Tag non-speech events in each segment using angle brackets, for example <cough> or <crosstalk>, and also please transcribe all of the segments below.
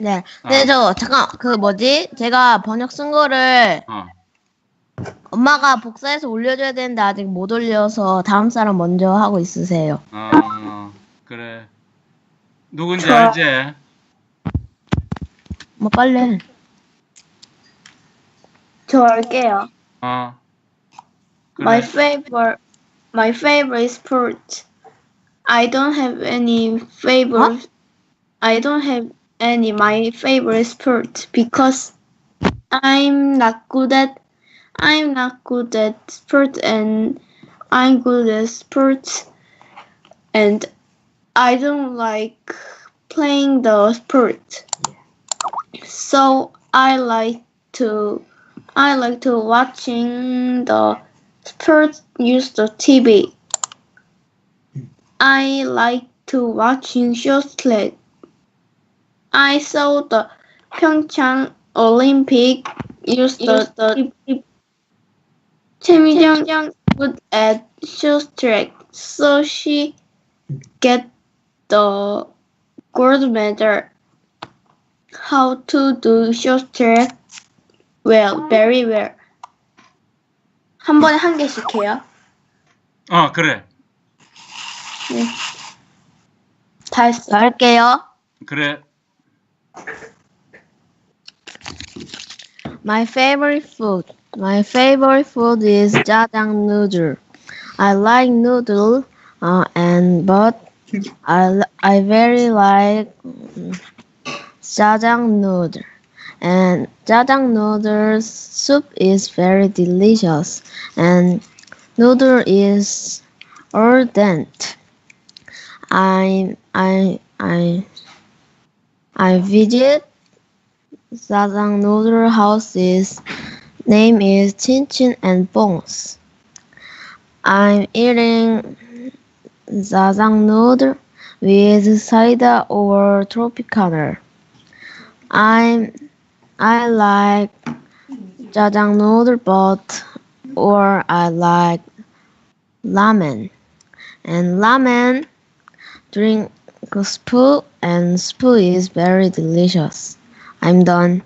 네. 근데 아. 저 잠깐 그 뭐지? 제가 번역 쓴 거를 어. 엄마가 복사해서 올려줘야 되는데 아직 못 올려서 다음 사람 먼저 하고 있으세요. 어, 그래. 누군지 저- 알지? 뭐 빨리. 해. 저 할게요. 어. 그래. My favorite, my favorite sport. I don't have any favorite. I don't have any my favorite sport because I'm not good at. I'm not good at sport and I'm good at sports and I don't like playing the sport. So I like to I like to watching the sport use the TV. I like to watching short track. I saw the Pyeongchang Olympic use the, the Chemilyang good at short track, so she get the gold medal. How to do short track? Well, very well. 한 번에 한 개씩 해요. 어, 그래. 네. 다 했어. 저 할게요. 그래. My favorite food. My favorite food is jajang noodle. I like noodle, uh, and but I I very like mm, jajang noodle. And jajang noodle soup is very delicious, and noodle is al dente. I I I I visit Jajang noodle house's name is Chin Chin and Bones. I'm eating jajang noodle with cider or tropicana. I'm I like jajang noodle but or I like ramen. And ramen drink because poo and spoo is very delicious. I'm done.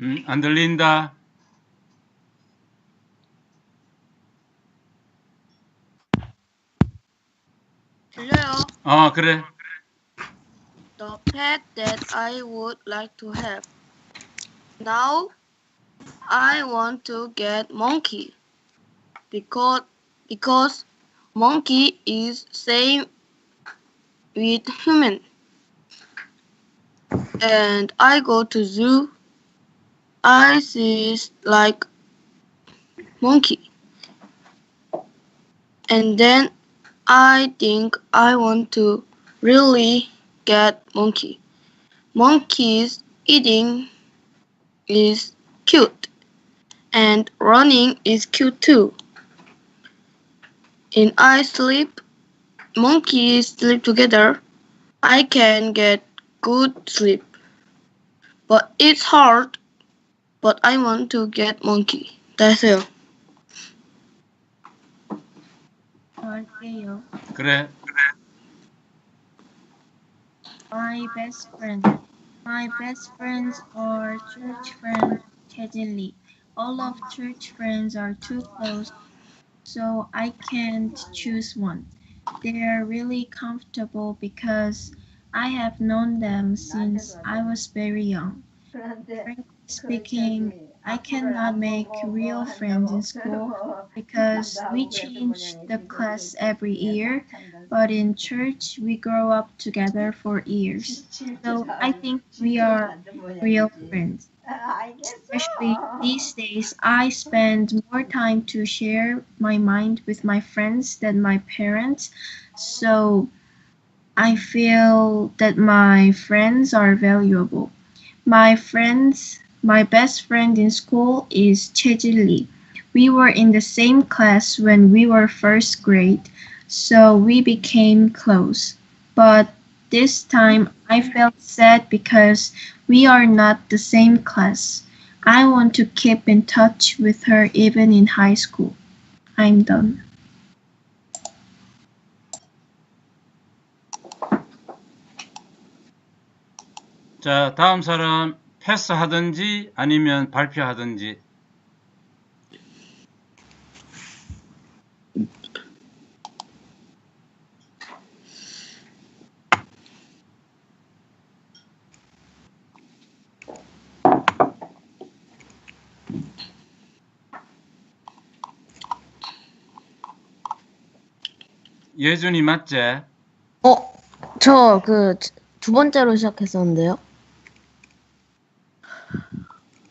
Mm, and Linda. 들려요. 어, 그래. The pet that I would like to have. Now, I want to get monkey because because monkey is same with human. And I go to zoo. I see like monkey. And then I think I want to really get monkey. Monkeys eating is cute and running is cute too. In I sleep, monkeys sleep together. I can get good sleep. But it's hard. But I want to get monkey. 됐어 할게요. 그래. My best friend. My best friends are church friend Lee. All of church friends are too close, so I can't choose one. They are really comfortable because I have known them since I was very young. Frankly speaking, I cannot make real friends in school because we change the class every year, but in church we grow up together for years. So I think we are real friends. Especially these days, I spend more time to share my mind with my friends than my parents. So I feel that my friends are valuable. My friends, my best friend in school is Chejil Lee. We were in the same class when we were first grade, so we became close. But this time I felt sad because we are not the same class. I want to keep in touch with her even in high school. I'm done. 자, 다음 사람 패스하든지 아니면 발표하든지. 예준이 맞지? 어, 저 그 두 번째로 시작했었는데요.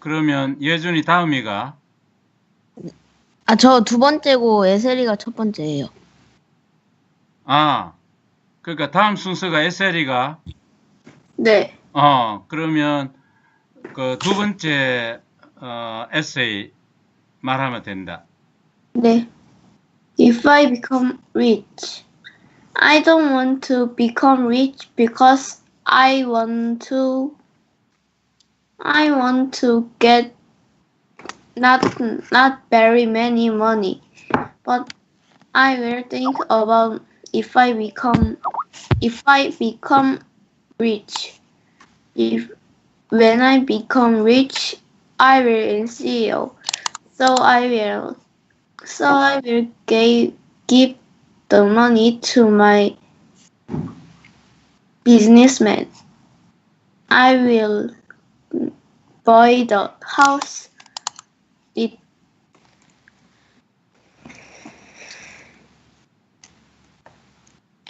그러면 예준이 다음이가 아, 저 두 번째고 에세리가 첫 번째예요. 아 그러니까 다음 순서가 에셀이가 네. 어 그러면 그 두 번째 어 에세이 말하면 된다. 네. If I become rich, I don't want to become rich because I want to I want to get not not very many money, but I will think about if I become if I become rich. If when I become rich, I will CEO. So I will so I will give, give the money to my businessman. I will buy the house. It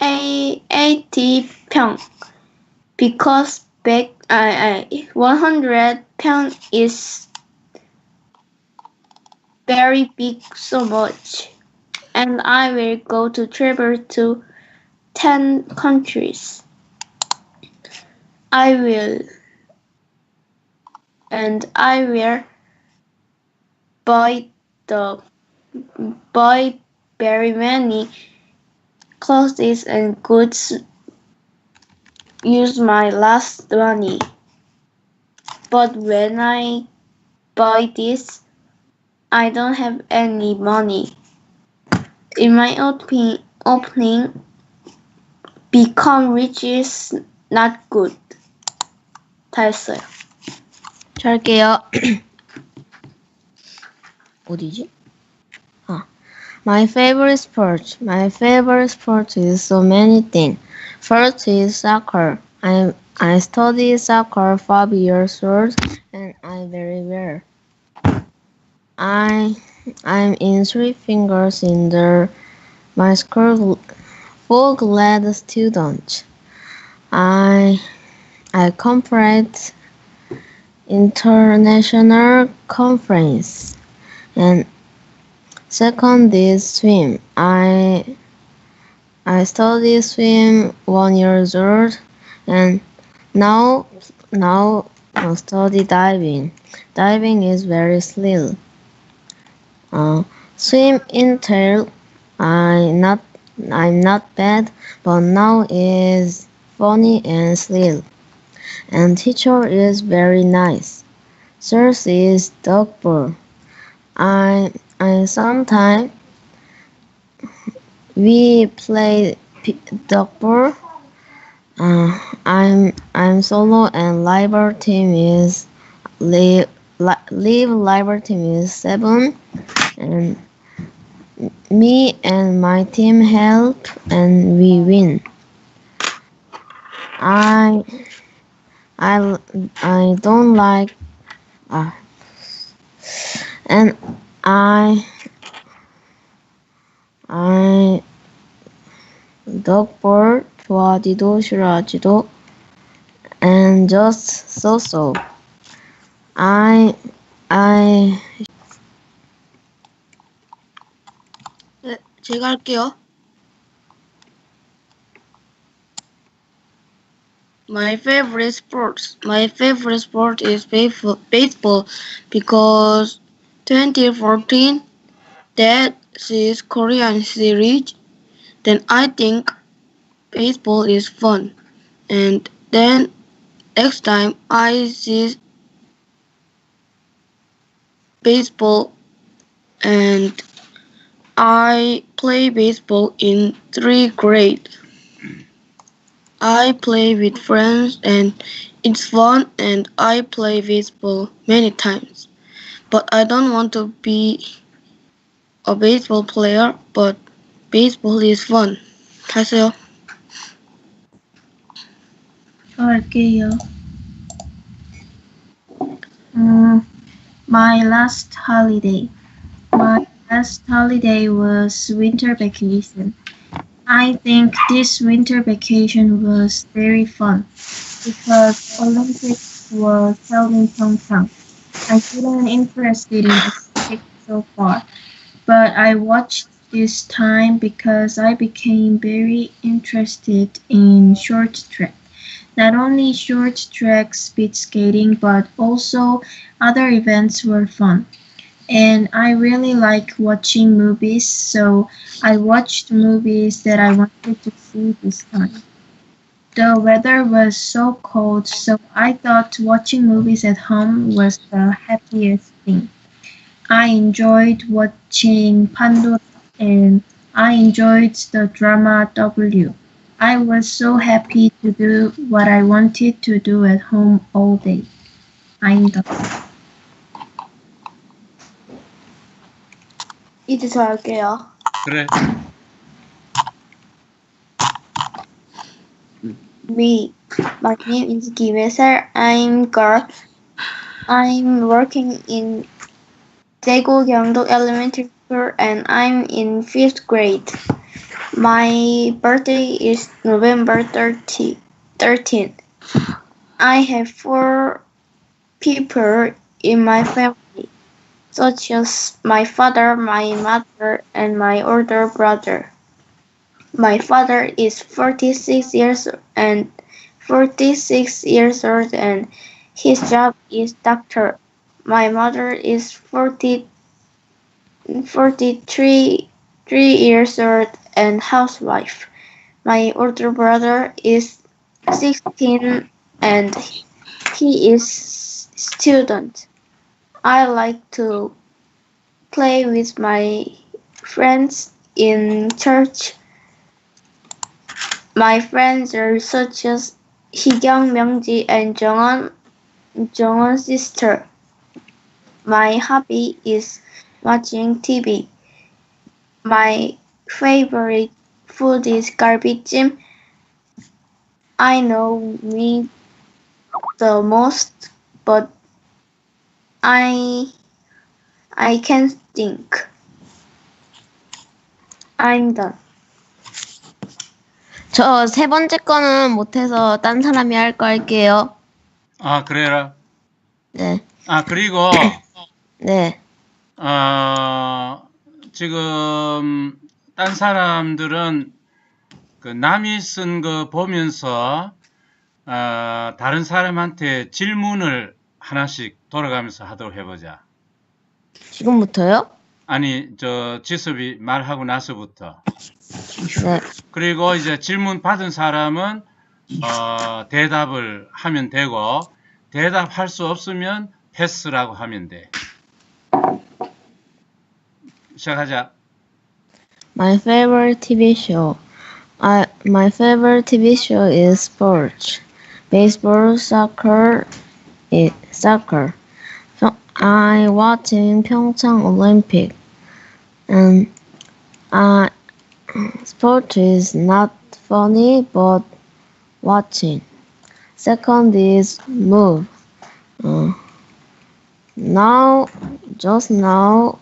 a 80 pound because back I, I 100 pound is very big so much and I will go to travel to 10 countries. I will and I will buy the buy very many clothes and goods use my last money. But when I buy this I don't have any money. In my opening, opening become rich is not good. 다 했어요. 저 할게요. <clears throat> 어디지? 아, my favorite sport. My favorite sport is so many things. First is soccer. I I study soccer five years old and I very well. I I'm in three fingers in the my school full glad student. I I complete international conference and second is swim. I I study swim one years old and now now I study diving. Diving is very thrill. Uh, swim in tail. I not I'm not bad, but now is funny and thrill. And teacher is very nice. Third is dodgeball. I I sometimes we play dodgeball. Uh, I'm I'm solo and liber team is live li- live liber team is seven and me and my team help and we win. I I I don't like uh, and I I dogboard 좋아하지도 싫어하지도 and just so so. I I 네, 제가 할게요. My favorite sports. My favorite sport is baseball, because 2014 that is Korean series. Then I think baseball is fun and then next time I see baseball and I play baseball in three grade. I play with friends and it's fun and I play baseball many times. But I don't want to be a baseball player, but baseball is fun. 하세요. 저 할게요. 음, my last holiday. My last holiday was winter vacation. I think this winter vacation was very fun because Olympics was held in Pyeongchang. I didn't interested in Olympics so far, but I watched this time because I became very interested in short track. Not only short track speed skating, but also other events were fun. And I really like watching movies, so I watched movies that I wanted to see this time. The weather was so cold, so I thought watching movies at home was the happiest thing. I enjoyed watching Pandora and I enjoyed the drama W. I was so happy to do what I wanted to do at home all day. I'm done. 이제 저 할게요. 그래. Me. My name is Gimeser. I'm girl. I'm working in Daegu Gyeongdo Elementary School and I'm in fifth grade. My birthday is November 30, 13th. I have four people in my family, such as my father, my mother, and my older brother. My father is 46 years and 46 years old and his job is doctor. My mother is 40, 43 three years old and housewife. My older brother is 16 and he is student. I like to play with my friends in church. My friends are such as Hee-kyung, Myungji, and Jongwon, Jongwon's sister. My hobby is watching TV. My favorite food is garbage. I know me the most, but I I can't think. I'm done. 저 세 번째 거는 못해서 딴 사람이 할 거 할게요. 아, 그래라. 네, 아, 그리고 <coughs> 네, 어, 지금 딴 사람들은 그 남이 쓴 거 보면서 어, 다른 사람한테 질문을 하나씩 돌아가면서 하도록 해보자. 지금부터요? 아니, 저 지섭이 말하고 나서부터. 네, 그리고 이제 질문 받은 사람은 어, 대답을 하면 되고 대답할 수 없으면 패스라고 하면 돼. 시작하자. my favorite TV show. I my favorite TV show is sports, baseball, soccer, soccer. So I watching Pyeongchang Olympic, and uh, sport is not funny but watching. Second is move. Uh, now, just now,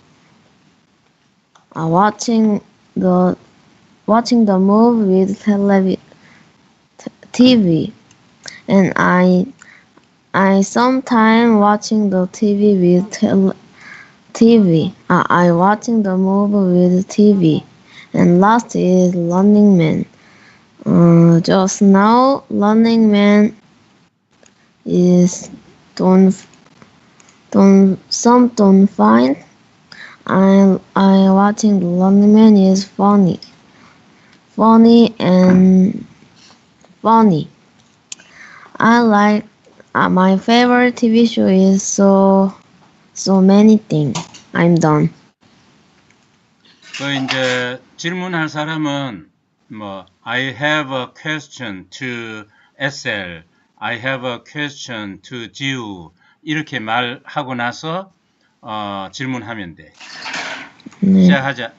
uh, watching the watching the movie with TV, and I I sometime watching the TV with tel- TV. Uh, I watching the movie with TV, and last is Running Man. Uh, just now, Running Man is don't don't some don't find. I I watching Running Man is funny, funny and funny. I like uh, my favorite TV show is so so many things. I'm done. 그 이제 질문할 사람은 뭐 I have a question to SL, I have a question to 지우 이렇게 말하고 나서 어, 질문하면 돼. 네. 시작하자.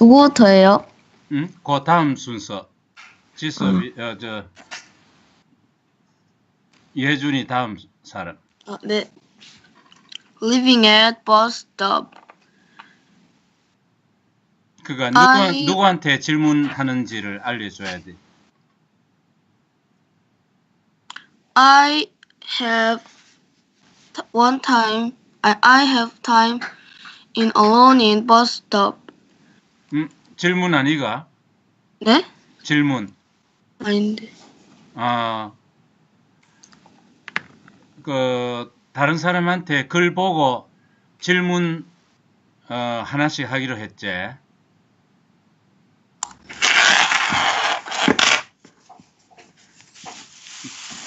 누구부터예요? 응? 그 다음 순서. 지수, 음. 어, 저 예준이 다음 사람. 아, 네. Living at bus stop. 그가 누구, I- 누구한테 질문하는지를 알려줘야 돼. I have one time. I, I have time in alone in bus stop. 음, 질문 아니가? 네? 질문. 아닌데. 아, 그 다른 사람한테 글 보고 질문 어, 하나씩 하기로 했지.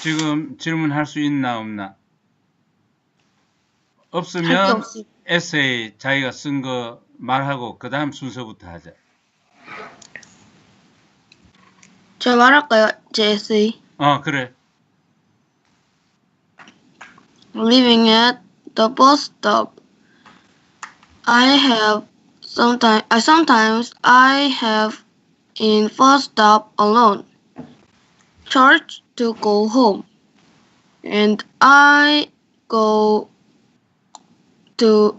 지금 질문할 수 있나 없나? 없으면. 에세이 자기가 쓴 거 말하고 그 다음 순서부터 하자. 저 말할까요? 제 에세이. 어 그래. Living at the bus stop. I have sometimes. I sometimes I have in bus stop alone. Church to go home, and I go to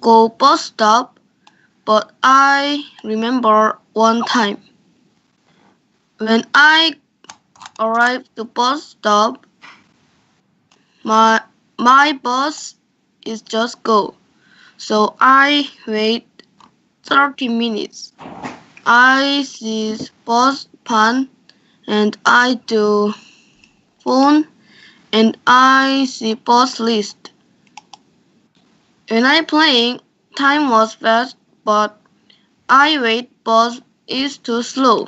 go bus stop. But I remember one time when I arrived to bus stop. My my bus is just go. So I wait 30 minutes. I see bus pan and I do phone and I see bus list. When I playing, time was fast, but I wait bus is too slow.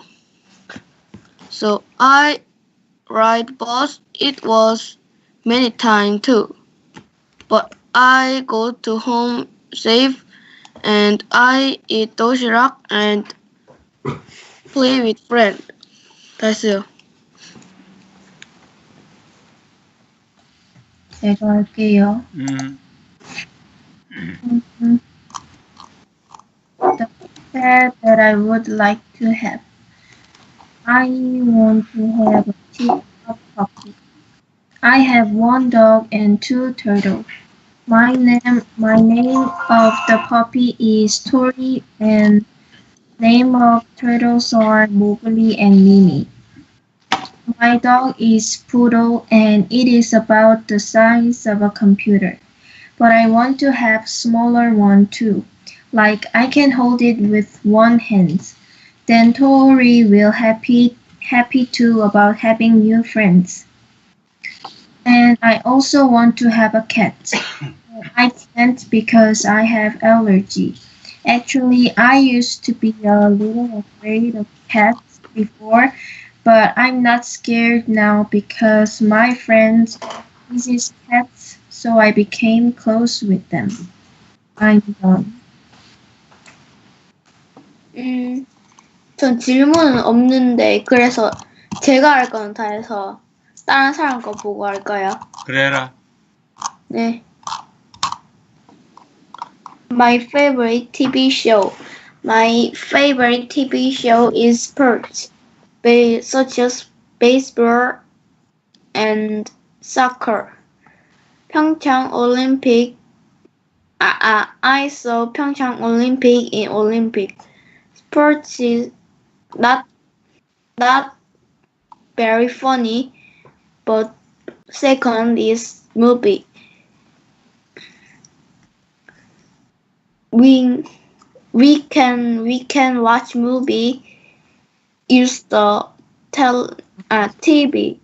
So I ride bus. It was many times too. But I go to home safe and I eat doshirak and play with friend. 됐어요. 제가 할게요. 음, The pet that I would like to have. I want to have a teacup puppy. I have one dog and two turtles. My name, my name of the puppy is Tori, and name of turtles are Mowgli and Mimi. My dog is Poodle, and it is about the size of a computer. But I want to have smaller one too. Like I can hold it with one hand. Then Tori will happy happy too about having new friends. And I also want to have a cat. <coughs> I can't because I have allergy. Actually, I used to be a little afraid of cats before, but I'm not scared now because my friends uses cats, so I became close with them. I'm done. 음, 전 질문은 없는데 그래서 제가 할 거는 다 해서 다른 사람 거 보고 할까요? 그래라. 네. My favorite TV show. My favorite TV show is sports, such as baseball and soccer. 평창 Olympic. Ah, ah, I saw Pyeongchang Olympic in Olympic. Sports is not not very funny, but second is movie. We we can we can watch movie use the tel uh, TV.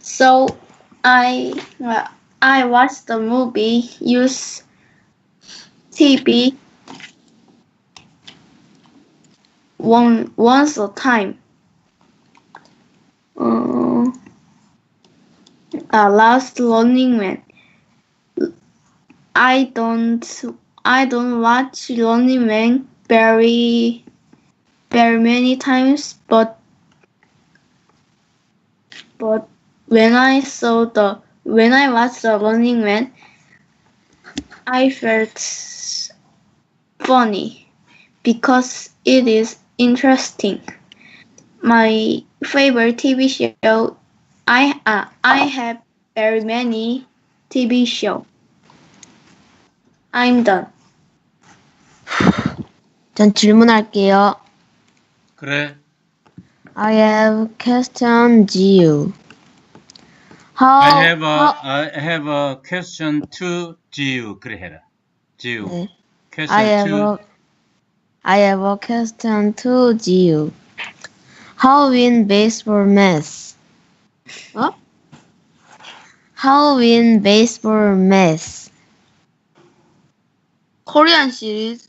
So I uh, I watch the movie use TV. One once a time. Uh, uh, last Running Man. I don't I don't watch Running Man very very many times, but but when I saw the when I watched the Running Man, I felt funny because it is interesting. My favorite TV show, I uh, I have very many TV show. I'm done. <sighs> 전 질문할게요. 그래. I have question you. How, I have a how- I have a question to 지우. 그래 해라. 지우. 네. question I have to a, I have a question to you. How win baseball match? 어? How win baseball match? Korean series.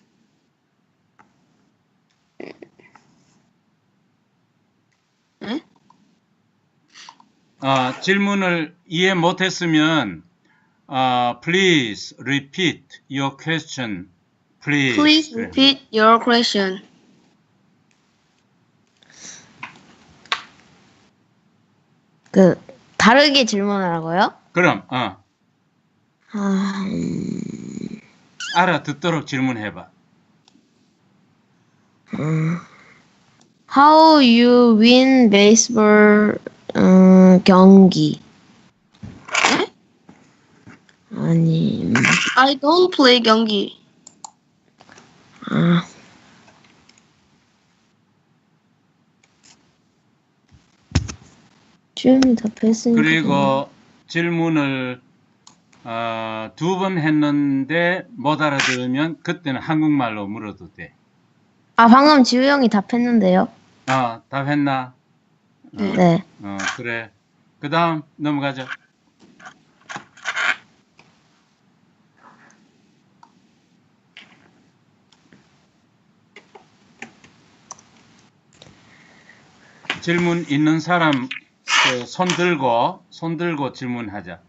어, 질문을 이해 못했으면 어, please repeat your question. Please. Please repeat your question. 그 다르게 질문하라고요? 그럼 어, 아, 음, 알아듣도록 질문해봐. 음. How you win baseball 음, 경기? 아니, 음, I don't play 경기. 아. 주연이 답했으니까. 그리고 질문을 어, 두번 했는데 못 알아들으면 그때는 한국말로 물어도 돼. 아, 방금 지우 형이 답했는데요. 어, 답했나? 어, 네. 어, 그래. 그 다음 넘어가자. 질문 있는 사람 그 손 들고 손 들고 질문하자.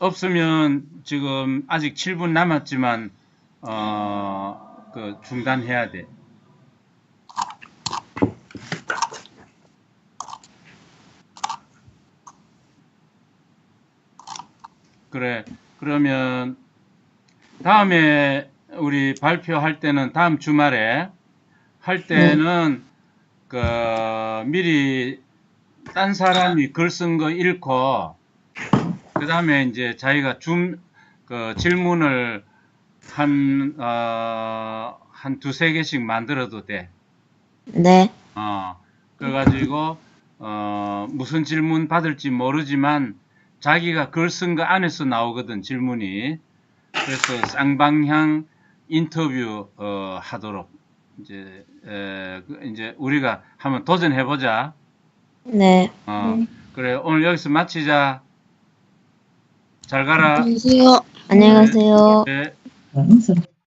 없으면 지금 아직 7분 남았지만 어, 그 중단해야 돼. 그래. 그러면 다음에 우리 발표할 때는 다음 주말에 할 때는 그 미리 딴 사람이 글 쓴 거 읽고 그 다음에 이제 자기가 줌, 그 질문을 한, 어, 한 두세 개씩 만들어도 돼. 네. 어, 그래가지고, 어, 무슨 질문 받을지 모르지만 자기가 글 쓴 거 안에서 나오거든, 질문이. 그래서 쌍방향 인터뷰, 어, 하도록. 이제, 에, 그 이제 우리가 한번 도전해 보자. 네. 어, 그래, 오늘 여기서 마치자. 잘 가라. 안녕하세요. 안녕히 가세요. 네. 안녕하세요.